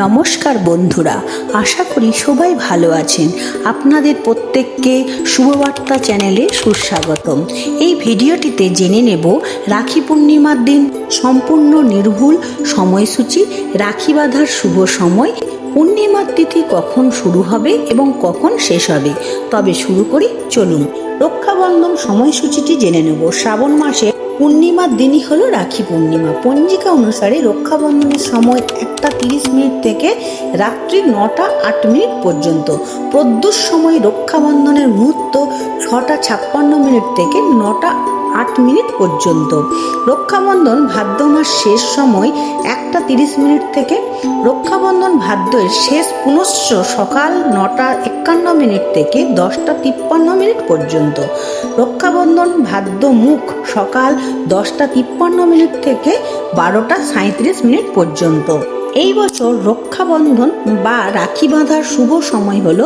নমস্কার বন্ধুরা, আশা করি সবাই ভালো আছেন। আপনাদের প্রত্যেককে শুভবার্তা চ্যানেলে সুস্বাগতম। এই ভিডিওটিতে জেনে নেব, রাখি পূর্ণিমার দিন সম্পূর্ণ নির্ভুল সময়সূচি, রাখি বাঁধার শুভ সময়, পূর্ণিমার তিথি কখন শুরু হবে এবং কখন শেষ হবে। তবে শুরু করি, চলুন। রক্ষাবন্ধন সময়সূচিটি জেনে নেব। শ্রাবণ মাসে পূর্ণিমার দিনই হলো রাখি পূর্ণিমা। পঞ্জিকা অনুসারে রক্ষাবন্ধনের সময় একটা তিরিশ মিনিট থেকে রাত্রি নটা আট মিনিট পর্যন্ত। প্রদ্যুষ সময় রক্ষাবন্ধনের মুহূর্ত ছটা ছাপ্পান্ন মিনিট থেকে নটা আট মিনিট পর্যন্ত। রক্ষাবন্ধন ভাদ্র মাস শেষ সময় একটা তিরিশ মিনিট থেকে। রক্ষাবন্ধন ভাদ্রের শেষ পুনশ্চ সকাল নটা একান্ন মিনিট থেকে দশটা তিপ্পান্ন মিনিট পর্যন্ত। রক্ষাবন্ধন ভাদ্র মুখ সকাল দশটা তিপ্পান্ন মিনিট থেকে বারোটা সাঁত্রিশ মিনিট পর্যন্ত। এই বছর রক্ষাবন্ধন বা রাখি বাঁধার শুভ সময় হল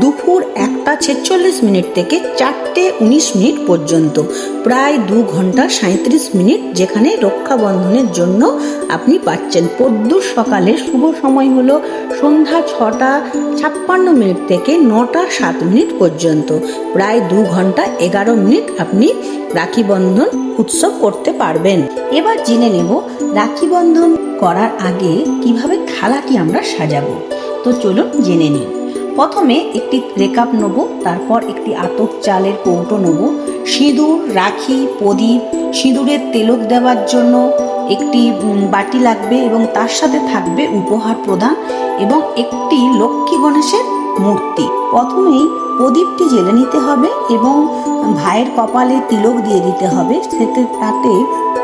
দুপুর একটা ছেচল্লিশ মিনিট থেকে চারটে উনিশ মিনিট পর্যন্ত। প্রায় দু ঘণ্টা সাঁত্রিশ মিনিট যেখানে রক্ষাবন্ধনের জন্য আপনি পাচ্ছেন। পদ্যুর সকালের শুভ সময় হল সন্ধ্যা ছটা ছাপ্পান্ন মিনিট থেকে নটা সাত মিনিট পর্যন্ত। প্রায় দু ঘণ্টা এগারো মিনিট আপনি রাখি বন্ধন উৎসব করতে পারবেন। এবার জেনে নেব রাখি বন্ধন করার আগে কীভাবে থালাটি আমরা সাজাবো? তো চলুন জেনে নিই। প্রথমে একটি রেকাপ নেব, তারপর একটি আতপ চালের কৌটো নেব। সিঁদুর, রাখি, প্রদীপ, সিঁদুরের তেলক দেওয়ার জন্য একটি বাটি লাগবে এবং তার সাথে থাকবে উপহার প্রদান এবং একটি লক্ষ্মী গণেশের মূর্তি। প্রথমেই প্রদীপটি জেলে নিতে হবে এবং ভাইয়ের কপালে তিলক দিয়ে দিতে হবে, সেতে, তাতে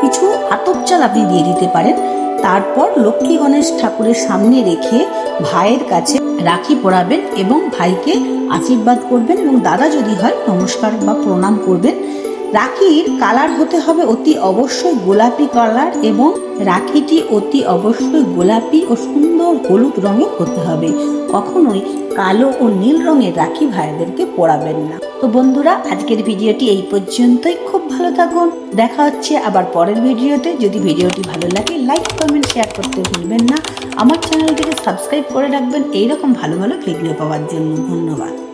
কিছু আতপ চাল আপনি দিয়ে দিতে পারেন। তারপর লক্ষ্মী গণেশ ঠাকুরের সামনে রেখে ভাইয়ের কাছে রাখি পরাবেন এবং ভাইকে আশীর্বাদ করবেন এবং দাদা যদি হয় নমস্কার বা প্রণাম করবেন। রাখির কালার হতে হবে অতি অবশ্যই গোলাপি কালার এবং রাখিটি অতি অবশ্যই গোলাপি ও সুন্দর হলুদ রঙের হতে হবে। কখনোই কালো ও নীল রঙের রাখি ভাইদেরকে পরাবেন না। তো বন্ধুরা, আজকের ভিডিওটি এই পর্যন্তই। খুব ভালো থাকুন। দেখা হচ্ছে আবার পরের ভিডিওতে। যদি ভিডিওটি ভালো লাগে লাইক কমেন্ট শেয়ার করতে ভুলবেন না। আমার চ্যানেলটিকে সাবস্ক্রাইব করে রাখবেন। এইরকম ভালো ভালো ভিডিও পাওয়ার জন্য ধন্যবাদ।